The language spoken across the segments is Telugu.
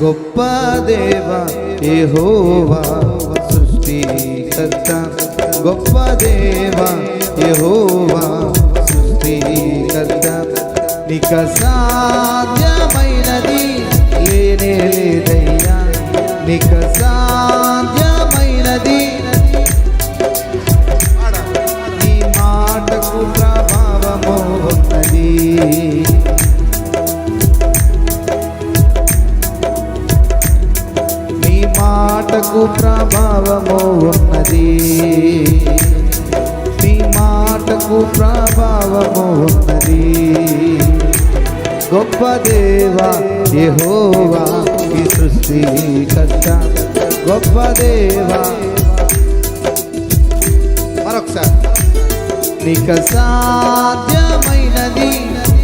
గొప్ప దేవ సృష్టి సృష్టికర్త గొప్ప దేవ సృష్టి సృష్టికర్త నిక సాధ్యమైనది లేనే లేదయ్యా. నిక సాధ్య నాకు ప్రభావము ఉన్నది. నీ మాటకు ప్రభావము ఉన్నది. గొప్ప దేవా యహోవా ఈ సృష్టి కర్త గొప్ప దేవా. మరొకసారి. నీక సాధ్యమైనది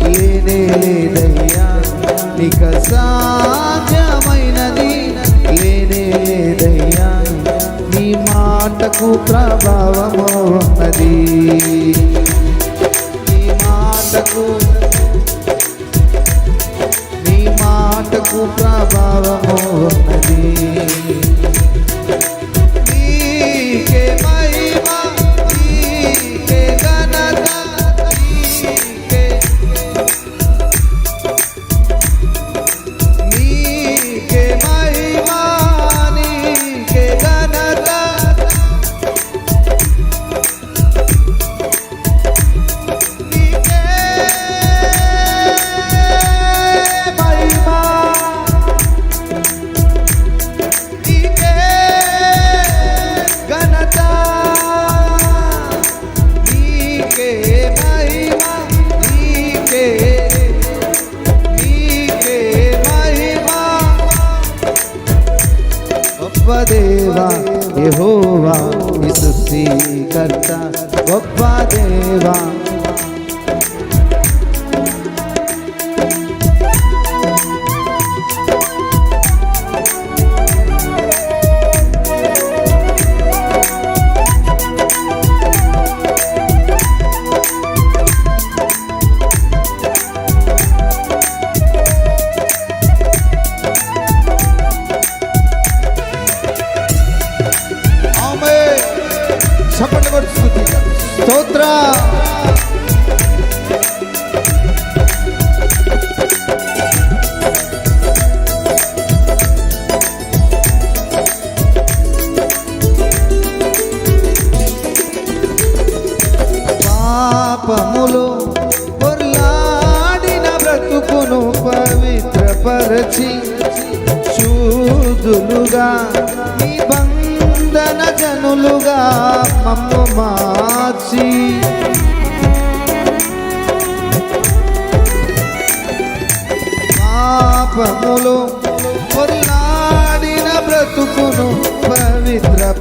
లేనే లేదయ్యా నీక సాధ్యమైనది మాటకు ప్రభావము ఉన్నది. నీ మాటకు నీ మాటకు ప్రభావము ఉన్నది.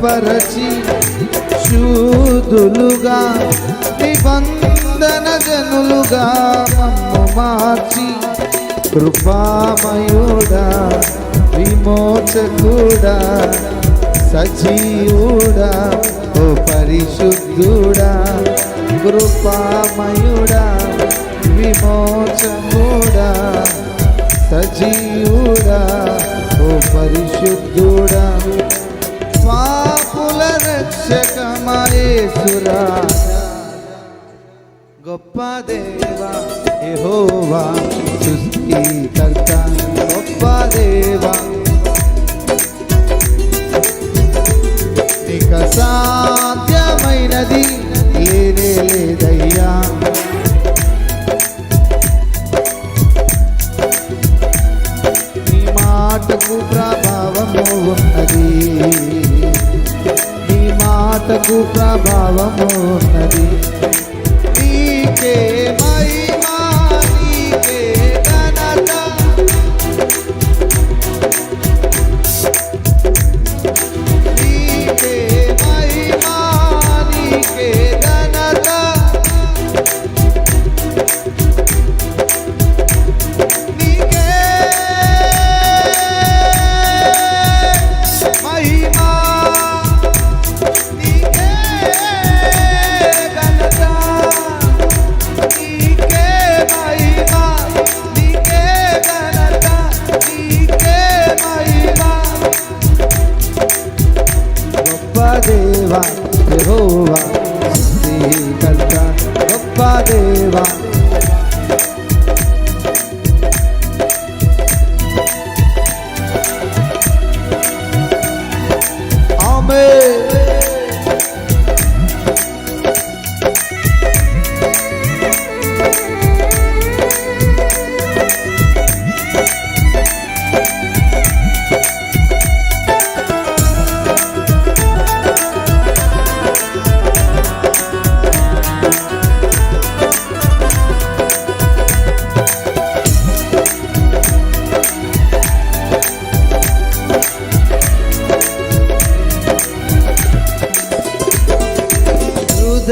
పవిత్రపరచి శూదులుగా నిబంధన జనులుగా మమ్ము మార్చి కృపామయుడా విమోచకుడా సజీవుడా ఓ పరిశుద్ధుడా కృపామయుడా విమోచకుడా సజీవుడా ఓ పరిశుద్ధుడా. స్వా రక్షకమయేసురా గొప్ప దేవా సృష్టి కర్త గొప్ప దేవా. ఇక సాధ్యమైనది లేనే లేదై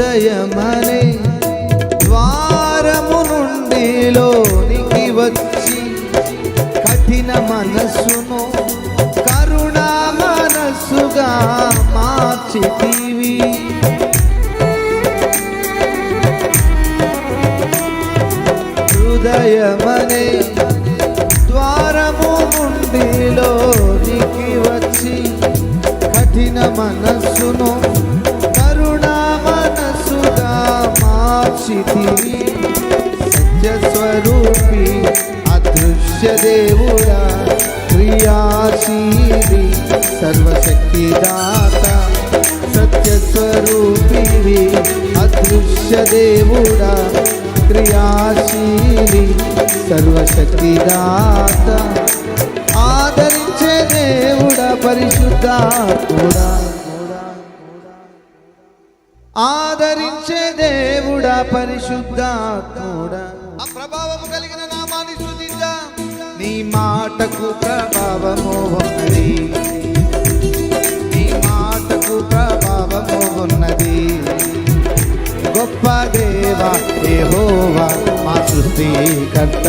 హృదయమనే ద్వారము నుండి లోనికి వచ్చి కఠిన మనస్సును కరుణా మనస్సుగా మార్చితివి. హృదయమనే ద్వారము నుండి లోనికి వచ్చి కఠిన మనస్సు క్రియాశీలి సర్వశక్తి దాత సత్య స్వరూపివి అదృశ్య దేవుడా క్రియాశీలి సర్వశక్తి దాత ఆదరించే దేవుడా పరిశుద్ధాత్ముడా. ఆదరించే దేవుడా పరిశుద్ధాత్ముడా. ఆ ప్రభావము కలిగిన నామాన్ని స్తుతిద్దాం. మాటకు ప్రభావము ఉన్నది. నీ మాటకు ప్రభావము ఉన్నది. గొప్ప దేవా యెహోవా మా సృష్టికర్త.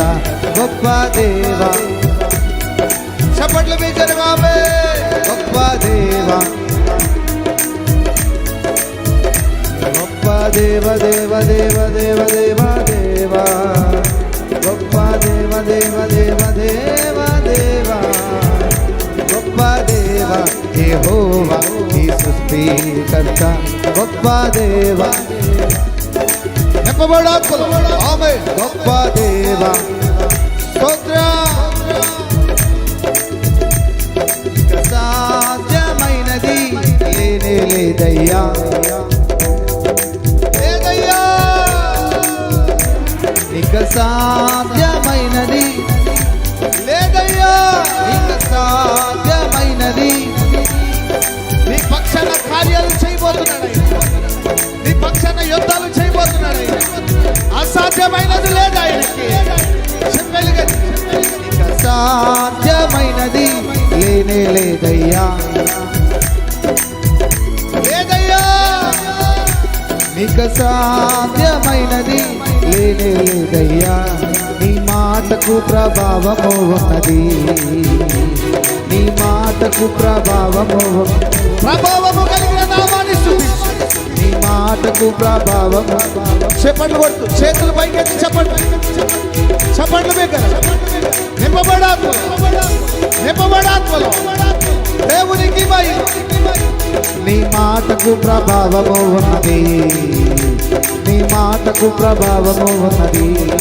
గొప్ప దేవా. చప్పట్లు మీ జరగామే గొప్ప దేవా. గొప్ప దేవ దేవ దేవ దేవ దేవ దేవ. గొప్ప దేవ దేవ ఈ గొప్ప దేవ చెప్పబడాత్మలు ఆమె గొప్ప దేవ స్తోత్ర. సాధ్యమైనది లేనే లేదయ్యా. లేదయ్యా. ఇక యుద్ధాలు చేయబోతున్నాడు ఆయన. అసాధ్యమైనది లేదు ఆయనకి? చెప్పాలి సాధ్యమైనది లేనే లేదయ్యా. లేదయ్యా. నీకు సాధ్యమైనది లేనే లేదయ్యా. నీ మాటకు ప్రభావము ఉన్నది. నీ మాటకు ప్రభావము ప్రభావము కలిగిన మాటకు ప్రభావం. చెప్పండి కొడుతూ చేతులు పైకెత్తి చెప్పండి. చెప్పండి మీకు. నింపబడాత్మలు నింపబడాత్మలు. దేవునికి నీ మాటకు ప్రభావము ఉన్నది. నీ మాటకు ప్రభావము ఉన్నది.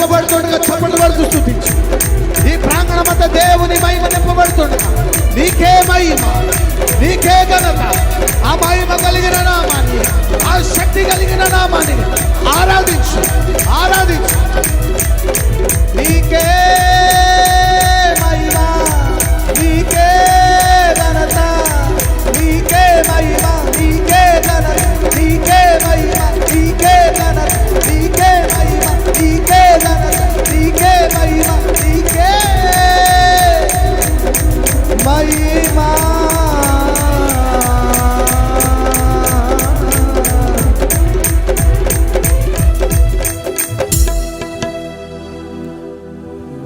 నింపబడుతుండగా చప్పట్లు చూపించు. స్థుతించు ఈ ప్రాంగణమంతా దేవుని మహిమ నింపబడుతుండగా నీకే మహిమ నీకే ఘనత. ఆ మహిమ కలిగిన నామాన్ని ఆ శక్తి కలిగిన నామాన్ని ఆరాధించు ఆరాధించు. నీకే మహిమ నీకే ఘనత. నీకే మహిమ నీకే ఘనత. నీకే మహిమ నీకే ఘనత.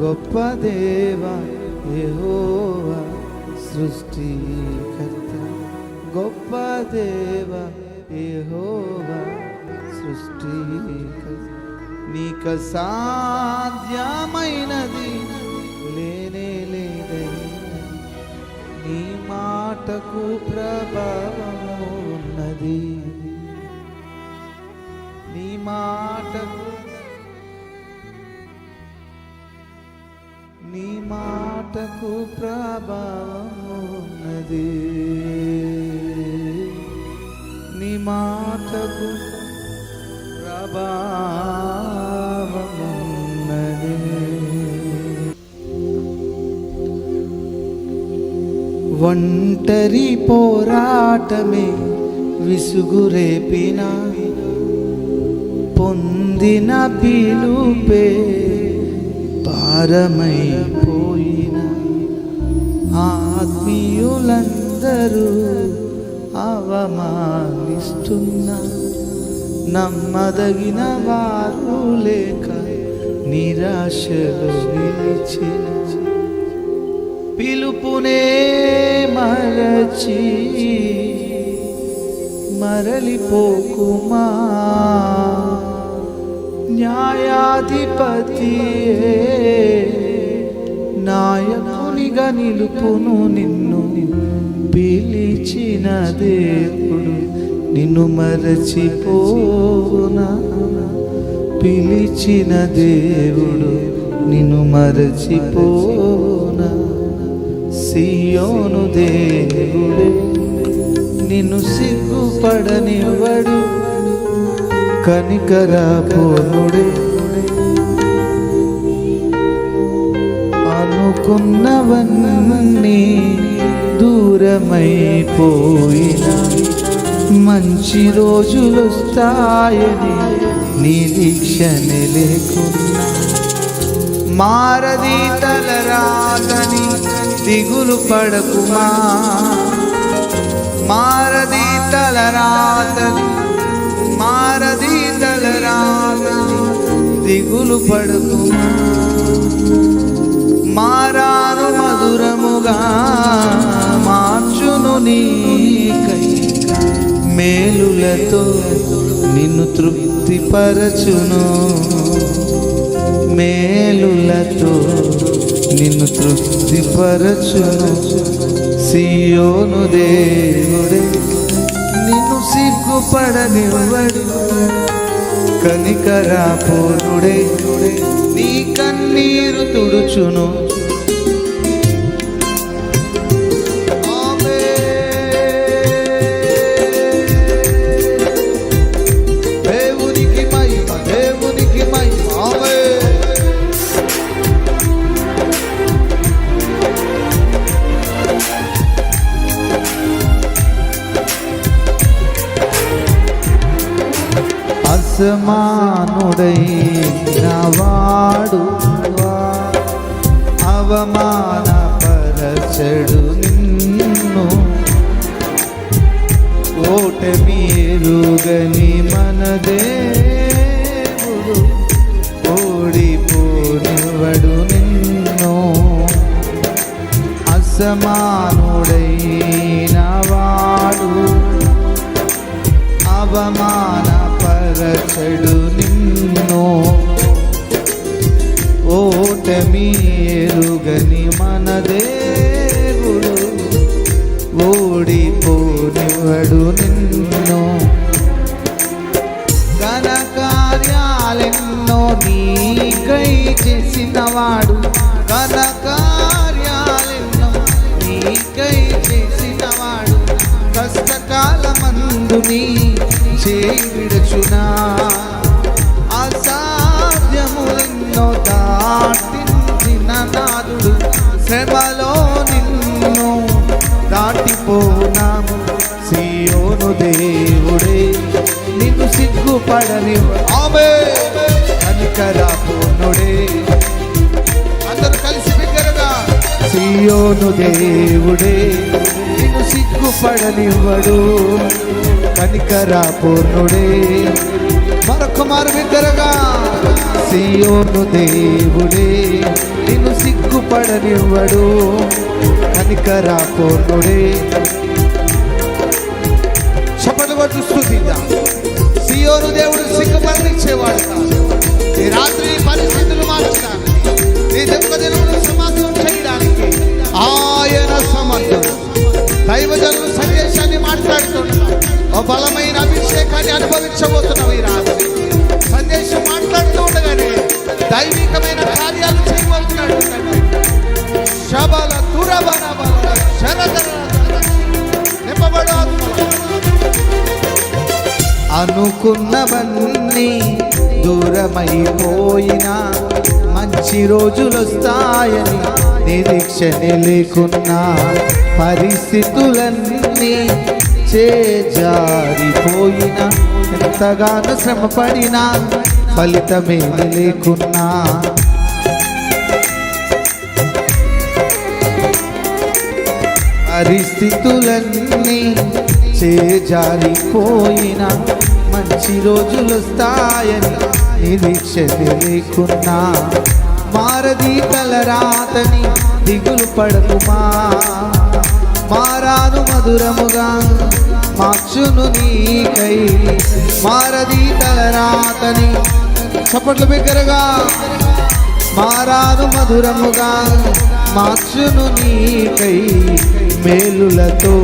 గొప్ప దేవ యహోవా సృష్టికర్త. గొప్ప దేవ యహోవా సృష్టికర్త. నీక సాధ్యమైనది. లేనే లేదని నీ మాటకు ప్రభావము ఉన్నది నీ మాటకు నీ మాటకు ప్రభావము ఉన్నది నీ మాటకు ప్రభా ఒంటరి పోరాటమే విసుగురేపిన పొందిన పిలుపే భారమైపోయిన. ఆత్మీయులందరూ అవమానిస్తున్న నమ్మదగిన వారు లేక నిరాశలు నిలిచిన. పిలుపునే మరచి మరలిపోకుమా? న్యాయాధిపతి నాయకునిగా నిలుపును నిన్ను పిలిచిన దేవుడు. నిన్ను మరచిపోనా పిలిచిన దేవుడు నిన్ను మరచిపో సియోను దేవుడే నిన్ను సిగ్గుపడనివ్వడు కనికరాపోనుడే. అనుకున్నవన్నీ దూరమైపోయిన మంచి రోజులు వస్తాయని నిరీక్షణ లేకున్నా. మారది తలరాదని దిగులు పడకుమా? మారది తలరాదని మారది తలరాదని దిగులు పడకుమా? మారాను మధురముగా మార్చును నీకై మేలులతో నిన్ను తృప్తిపరచును. మేలులతో నిన్ను తృప్తిపరచును. సియోను దేవుడే నిన్ను సిగ్గుపడనివ్వడు. కనికరా కనికరాపూర్ణుడే నీ కన్నీరు తుడుచును. అసమానుడైన వాడు అవమానపరచడు నిన్ను. ఓటమి ఎరుగని మన దేవుడు ఓడిపోనివడు నిన్ను. అసమానుడైన వాడు అవమాన నిన్ను. ఓటమి కష్టకాలమందు నీ అసాధ్యములెన్నో దాటించిన నాదుడు శ్రమలో నిన్ను దాటిపోనాము. సియోను దేవుడే నిన్ను సిగ్గుపడని ఆమె కనికరా పూర్ణుడే సియోను దేవుడే నిన్ను సిగ్గుపడనివ్వడు కనికరా పూర్ణుడే. మరొక మారు బిగ్గరగా సియోను దేవుడే నిన్ను సిగ్గుపడనివ్వడు కనికరా పూర్ణుడే. చప్పట్లు చూస్తుందా సియోను దేవుడు సిగ్గుపడనిచ్చేవాడు ఈ రాత్రి పరిస్థితులు మార్చడానికి నీ దెబ్బదినములు దైవజనులు సందేశాన్ని మాట్లాడుతున్నాం ఓ బలమైన అభిషేకాన్ని అనుభవించబోతున్నావు ఈ రాత్రి. సందేశం మాట్లాడుతూ ఉండగానే దైవికమైన కార్యాలు చేయబోతున్నాడు. శబల దురబల బల నింపబడు అనుకున్నవన్నీ దూరమైపోయినా మంచి రోజులు వస్తాయని నిరీక్షణ లేకున్నా పరిస్థితులన్నీ చేజారిపోయినా. ఎంతగానో శ్రమపడినా ఫలితమేమి లేకున్నా. పరిస్థితులన్నీ చేజారిపోయిన. మంచి రోజులు వస్తాయని నిరీక్ష లేకున్నా. మారది తలరాతని దిగులు పడకుమా మారాను మధురముగా మార్చును నీకై మారది తలరాతని చప్పట్లు బిగ్గరగా మారాను మధురముగా మార్చును నీకై మేలులతో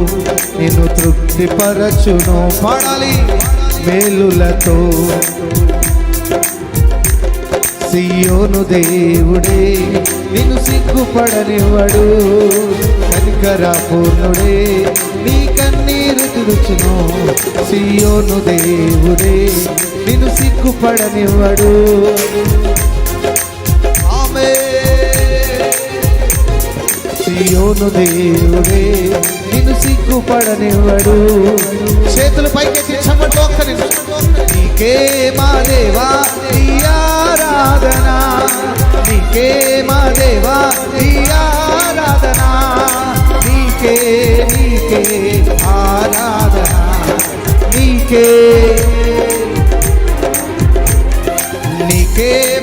నిన్ను తృప్తిపరచును పాడాలి మేలులతో. సియోను దేవుడే నిన్ను సిగ్గుపడనివ్వడు. కనికరా పూర్ణుడే నీ కన్నీరు తుడుచును. సియోను దేవుడే నిన్ను సిగ్గుపడనివ్వడు. సియోను దేవుడే నిన్ను సిగ్గుపడనివ్వడు. చేతులు పైకెత్తి చమటో నీకే మా దేవా నీ ఆరాధన. నీకే మా దేవా నీ ఆరాధన. నీకే నీకే ఆరాధన. నీకే. నీకే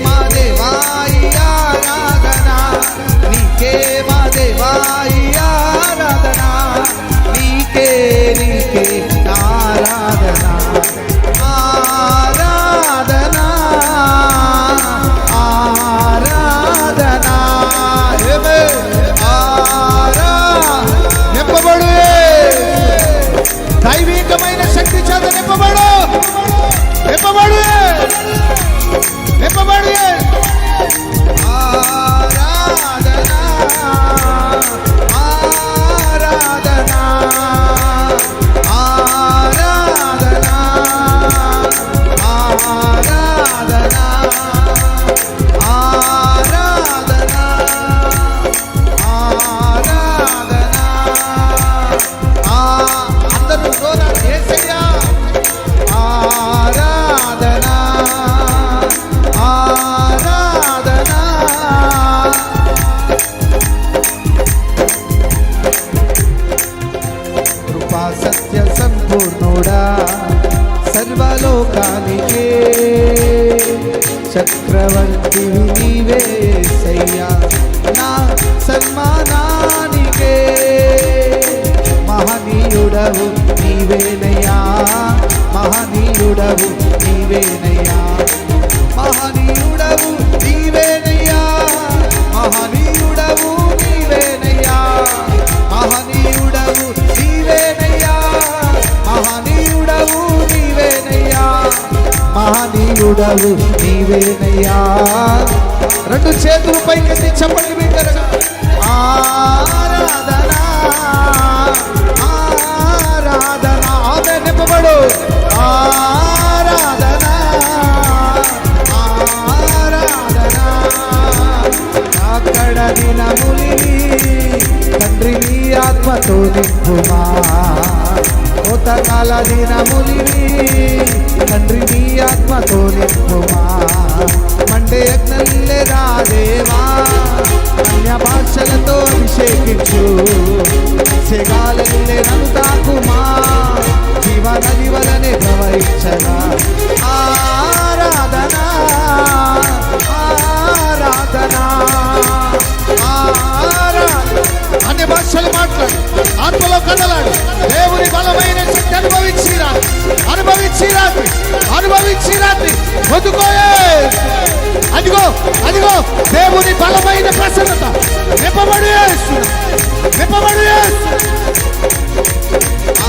మహనీయుడవు నీవేనయ్యా రెండు చేతులు పైకెత్తి చెప్పండి బిడ్డలుగా ఆరాధన ఆరాధన. ఆమె నింపబడు. ఆరాధన ఆరాధన. అక్కడ దినములిని తండ్రి నీ ఆత్మతో నింపుమా. కోతకాల దినములివి తండ్రి నీ ఆత్మతో నింపుమా. మండే యజ్ఞల్లే రాదేవా అన్య భాషలతో అభిషేకించు. సెగాలల్లే నన్ను తాకుమా. జీవనది వలనే ప్రవహించగా ఆరాధనా ఆరాధనా. అనుభవించి రాత్రి అనుభవించి రాత్రి అనుభవించి రాత్రి. వదుకోయే అదిగో అదిగో దేవుని బలమైన ప్రసన్నత. నింపబడి నింపబడి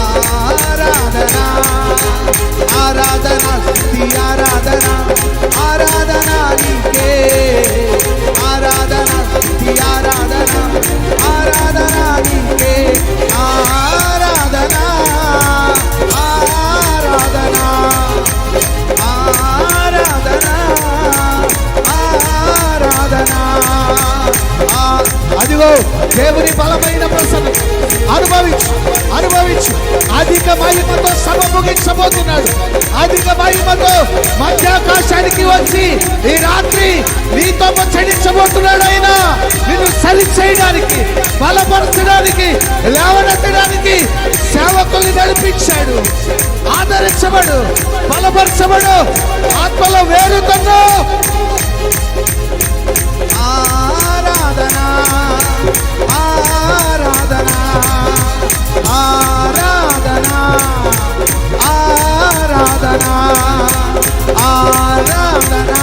ఆరాధనా ఆరాధనా స్థుతి ఆరాధనా ఆరాధనా నీకే. ఆరాధనా స్థుతి ఆరాధనా ఆరాధనా నీకే. ఆరాధనా ఆరాధనా. అదిగో దేవుని బలమైన ప్రసన్న. అనుభవించు అనుభవించు. అధిక మహిమతో సభ ముగించబోతున్నాడు. అధిక మహిమతో మధ్యాకాశానికి వచ్చి ఈ రాత్రి నీతో చెల్లించబోతున్నాడు ఆయన. నిన్ను సరి చేయడానికి బలపరచడానికి లేవనెత్తడానికి సేవకుల్ని నడిపించాడు. ఆదరించబడు బలపరచబడు. ఆత్మలో వేరుతున్నావు ఆరాధనా ఆరాధనా ఆరాధనా ఆరాధనా ఆరాధనా ఆరాధనా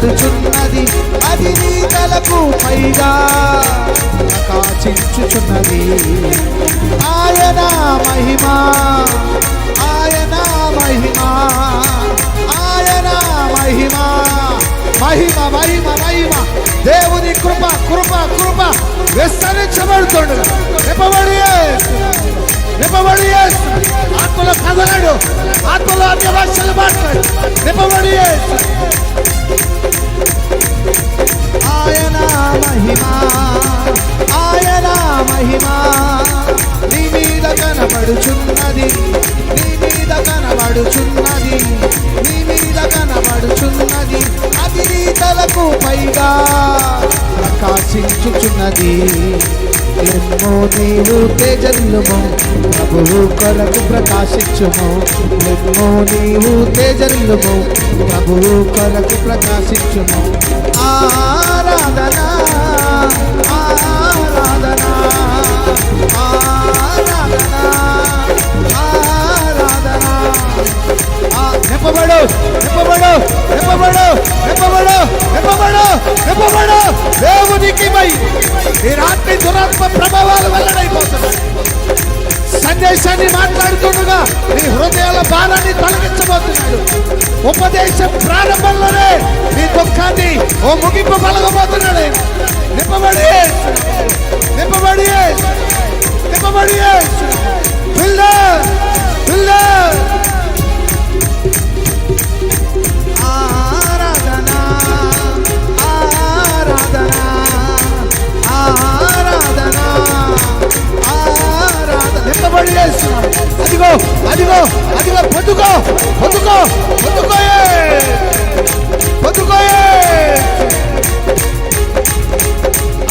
కనబడుచున్నది అది నీ తలకు పైగా ప్రకాశించుచున్నది. ఆయన మహిమా ఆయన మహిమా ఆయన మహిమా. మహిమ మహిమ మహిమ. దేవుని కృప కృప కృప. విస్తరించబడుతుండగా నిపబడి నిపబడి ఆత్మలో కదలడు ఆత్మలో అన్య భాషలు మాట్లాడు నిపబడి ఆయన మహిమా ఆయన మహిమా నీ మీద కనబడుచున్నది నీ మీద కనబడుచున్నది నీ మీద కనబడుచున్నది అది నీ తలకు పైగా ప్రకాశించుచున్నది. ఎన్నో నీవు తేజల్లుము ప్రభువు కొరకు ప్రకాశించుము. ఎన్నో నీవు తేజల్లుము ప్రభువు కొరకు ప్రకాశించుము. ఆరాధనా ఆరాధనా ఆరాధనా నింపబడు నింపబడు నింపబడు నింపబడు నింపబడు నింపబడు. దేవునికి మై ఈ రాత్రి దురాత్మ ప్రభావాలు వెల్లడైపోతున్నాయి. సందేశాన్ని మాట్లాడుతుండగా నీ హృదయాల భారాన్ని తొలగించబోతున్నాడు. ఉపదేశం ప్రారంభంలోనే నీ దుఃఖాన్ని ఓ ముగింపు పలగబోతున్నాడు నింపబడి నింపబడి. అదిగో అదిగో అదిగో పొద్దుకో పొద్దుకో పొద్దుకోయే పొద్దుకోయే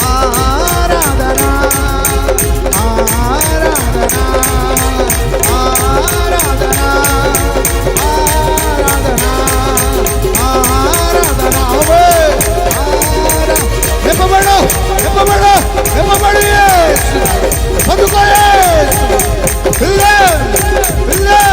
ఆరాధనా ఆరాధనా ఆరాధనా ఆరాధనా ఆరాధనా అవే ఆరా నింపబడు నింపబడు నింపబడు పొందుకోయే بالله بالله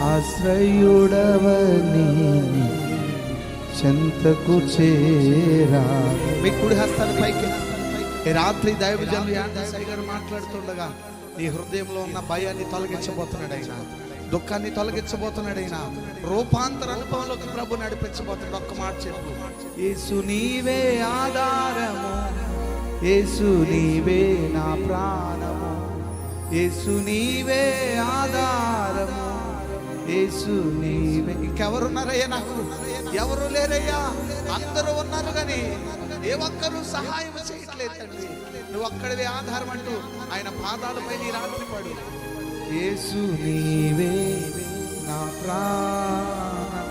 ఆశ్రయుడవని చెంతకు చేరా. మీ కుడి హస్తాన్ని పైకి ఈ రాత్రి దైవజనులు యాండసాయి గారు మాట్లాడుతుండగా నీ హృదయంలో ఉన్న భయాన్ని తొలగించబోతున్నాడు ఆయన. దుఃఖాన్ని తొలగించబోతున్నాడు ఆయన. రూపాంతర అనుభవంలోకి ప్రభు నడిపించబోతున్నాడు. ఒక్క మాట చెప్పు. యేసు నీవే ఆధారము. యేసు నీవే నా ప్రాణము. యేసు నీవే ఆధారము. యేసు నీవే. ఇంకెవరున్నారయ్యా నాకు? ఎవరు లేరయ్యా? అందరూ ఉన్నారు కానీ ఏ ఒక్కరూ సహాయం చేయట్లేదు తండ్రి నువ్వు ఒక్కడివే ఆధారం అంటూ ఆయన పాదాలపై నీ రాత్రి పడు. యేసు నీవే నా ప్రాణ.